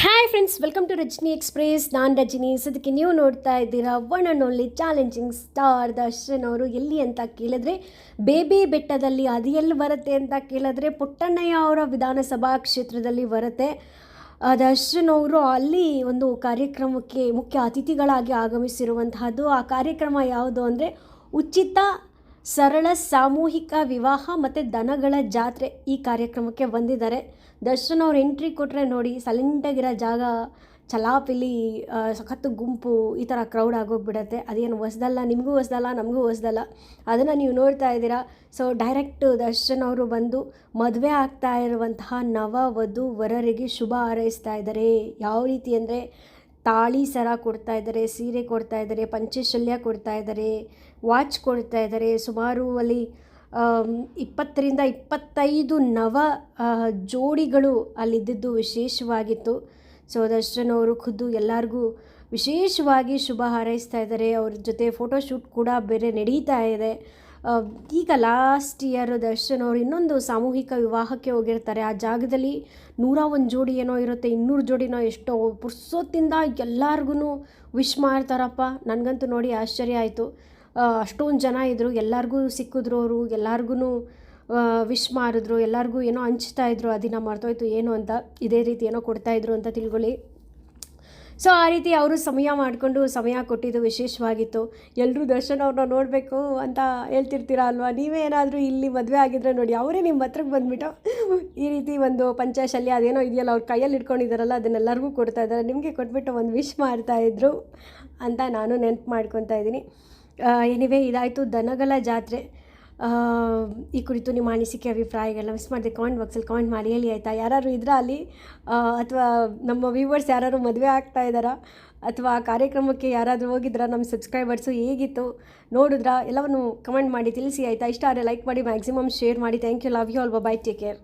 Hi friends welcome to Rajini express ನಾನು ರಜನಿ. ಸದಕ್ಕೆ ನೀವು ನೋಡ್ತಾ ಇದ್ದೀರಾ one and only challenging star Darshan ಅವರು. ಎಲ್ಲಿ ಅಂತ ಕೇಳಿದ್ರೆ, ಬೇಬಿ ಬೆಟ್ಟದಲ್ಲಿ ಅದು ಎಲ್ಲಿ ಬರುತ್ತೆ ಅಂತ ಕೇಳಿದ್ರೆ, ಪುಟ್ಟಣ್ಣಯ್ಯ ಅವರ ವಿಧಾನಸಭಾ ಕ್ಷೇತ್ರದಲ್ಲಿ ಬರುತ್ತೆ. ದರ್ಶನ್ ಅವರು ಅಲ್ಲಿ ಒಂದು ಕಾರ್ಯಕ್ರಮಕ್ಕೆ ಮುಖ್ಯ ಅತಿಥಿಗಳಾಗಿ ಆಗಮಿಸಿರುವಂತಹದ್ದು. ಆ ಕಾರ್ಯಕ್ರಮ ಯಾವುದು ಅಂದರೆ, ಉಚಿತ ಸರಳ ಸಾಮೂಹಿಕ ವಿವಾಹ ಮತ್ತು ದನಗಳ ಜಾತ್ರೆ ಈ ಕಾರ್ಯಕ್ರಮಕ್ಕೆ ಬಂದಿದ್ದಾರೆ. ದರ್ಶನ್ ಅವ್ರು ಎಂಟ್ರಿ ಕೊಟ್ಟರೆ ನೋಡಿ ಸೈಲೆಂಟಾಗಿರೋ ಜಾಗ, ಚಲಾಪಿಲಿ ಸಖತ್ತು ಗುಂಪು, ಈ ಥರ ಕ್ರೌಡ್ ಆಗೋಗ್ಬಿಡತ್ತೆ. ಅದೇನು ಹೊಸ್ದಲ್ಲ, ನಿಮಗೂ ಹೊಸ್ದಲ್ಲ, ನಮಗೂ ಹೊಸ್ದಲ್ಲ. ಅದನ್ನು ನೀವು ನೋಡ್ತಾ ಇದ್ದೀರಾ. ಸೊ ಡೈರೆಕ್ಟ್ ದರ್ಶನ್ ಅವರು ಬಂದು ಮದುವೆ ಆಗ್ತಾ ಇರುವಂತಹ ನವ ವಧು ವರರಿಗೆ ಶುಭ ಹಾರೈಸ್ತಾ ಇದ್ದಾರೆ. ಯಾವ ರೀತಿ ಅಂದರೆ ತಾಳಿ ಸರ ಕೊಡ್ತಾ ಇದ್ದಾರೆ, ಸೀರೆ ಕೊಡ್ತಾ ಇದ್ದಾರೆ, ಪಂಚಶಲ್ಯ ಕೊಡ್ತಾ ಇದ್ದಾರೆ, ವಾಚ್ ಕೊಡ್ತಾ ಇದ್ದಾರೆ. ಸುಮಾರು ಅಲ್ಲಿ ಇಪ್ಪತ್ತರಿಂದ ಇಪ್ಪತ್ತೈದು ನವ ಜೋಡಿಗಳು ಅಲ್ಲಿದ್ದಿದ್ದು ವಿಶೇಷವಾಗಿತ್ತು. ಸೊ ದರ್ಶನವರು ಖುದ್ದು ಎಲ್ಲರಿಗೂ ವಿಶೇಷವಾಗಿ ಶುಭ ಹಾರೈಸ್ತಾ ಇದ್ದಾರೆ. ಅವ್ರ ಜೊತೆ ಫೋಟೋಶೂಟ್ ಕೂಡ ಬೇರೆ ನಡೀತಾ ಇದೆ. ಈಗ ಲಾಸ್ಟ್ ಇಯರ್ ದರ್ಶನ್ ಅವರು ಇನ್ನೊಂದು ಸಾಮೂಹಿಕ ವಿವಾಹಕ್ಕೆ ಹೋಗಿರ್ತಾರೆ. ಆ ಜಾಗದಲ್ಲಿ ನೂರ ಒಂದು ಜೋಡಿ ಏನೋ ಇರುತ್ತೆ, ಇನ್ನೂರು ಜೋಡಿನೋ ಎಷ್ಟೋ ಪುರ್ಸೋತ್ತಿಂದ ಎಲ್ಲರಿಗೂ ವಿಶ್ ಮಾಡ್ತಾರಪ್ಪ. ನನಗಂತೂ ನೋಡಿ ಆಶ್ಚರ್ಯ ಆಯಿತು. ಅಷ್ಟೊಂದು ಜನ ಇದ್ದರು ಎಲ್ಲರಿಗೂ ಸಿಕ್ಕಿದ್ರು ಅವರು ಎಲ್ಲರಿಗೂ ವಿಶ್ ಮಾಡಿದ್ರು, ಎಲ್ಲರಿಗೂ ಏನೋ ಹಂಚ್ತಾ ಇದ್ರು, ಆ ದಿನ ಮರ್ತೋಯ್ತು, ಏನು ಅಂತ, ಇದೇ ರೀತಿ ಏನೋ ಕೊಡ್ತಾಯಿದ್ರು ಅಂತ ತಿಳ್ಕೊಳ್ಳಿ. ಸೊ ಆ ರೀತಿ ಅವರು ಸಮಯ ಮಾಡಿಕೊಂಡು ಸಮಯ ಕೊಟ್ಟಿದ್ದು ವಿಶೇಷವಾಗಿತ್ತು. ಎಲ್ಲರೂ ದರ್ಶನ ಅವ್ರನ್ನ ನೋಡಬೇಕು ಅಂತ ಹೇಳ್ತಿರ್ತೀರ ಅಲ್ವಾ? ನೀವೇ ಏನಾದರೂ ಇಲ್ಲಿ ಮದುವೆ ಆಗಿದ್ರೆ ನೋಡಿ, ಅವರೇ ನಿಮ್ಮ ಹತ್ರಕ್ಕೆ ಬಂದುಬಿಟ್ಟು ಈ ರೀತಿ ಒಂದು ಪಂಚಶಲ್ಯ ಅದೇನೋ ಇದೆಯಲ್ಲ, ಅವ್ರ ಕೈಯಲ್ಲಿ ಇಟ್ಕೊಂಡಿದ್ದಾರಲ್ಲ ಅದನ್ನೆಲ್ಲರಿಗೂ ಕೊಡ್ತಾ ಇದ್ದಾರೆ ನಿಮಗೆ ಕೊಟ್ಬಿಟ್ಟು ಒಂದು ವಿಶ್ ಮಾಡ್ತಾಯಿದ್ರು ಅಂತ ನಾನು ನೆನಪು ಮಾಡ್ಕೊತಾ ಇದ್ದೀನಿ. ಎನಿವೇ ಇದಾಯಿತು ದನಗಳ ಜಾತ್ರೆ. ಈ ಕುರಿತು ನಿಮ್ಮ ಅನಿಸಿಕೆ, ಅಭಿಪ್ರಾಯಗಳನ್ನ ಮಿಸ್ ಮಾಡಿದೆ ಕಾಮೆಂಟ್ ಬಾಕ್ಸಲ್ಲಿ ಕಾಮೆಂಟ್ ಮಾಡಿ ಹೇಳಿ ಆಯಿತಾ? ಯಾರು ಇದ್ರ ಅಲ್ಲಿ? ಅಥವಾ ನಮ್ಮ ವ್ಯೂವರ್ಸ್ ಯಾರು ಮದುವೆ ಆಗ್ತಾ ಇದ್ದಾರಾ? ಅಥವಾ ಆ ಕಾರ್ಯಕ್ರಮಕ್ಕೆ ಯಾರಾದರೂ ಹೋಗಿದ್ರಾ? ನಮ್ಮ ಸಬ್ಸ್ಕ್ರೈಬರ್ಸು ಹೇಗಿತ್ತು? ನೋಡಿದ್ರಾ? ಎಲ್ಲವನ್ನು ಕಮೆಂಟ್ ಮಾಡಿ ತಿಳಿಸಿ ಆಯಿತಾ? ಇಷ್ಟ ಆದರೆ ಲೈಕ್ ಮಾಡಿ ಮ್ಯಾಕ್ಸಿಮಮ್ ಶೇರ್ ಮಾಡಿ. Thank you love you all bye take care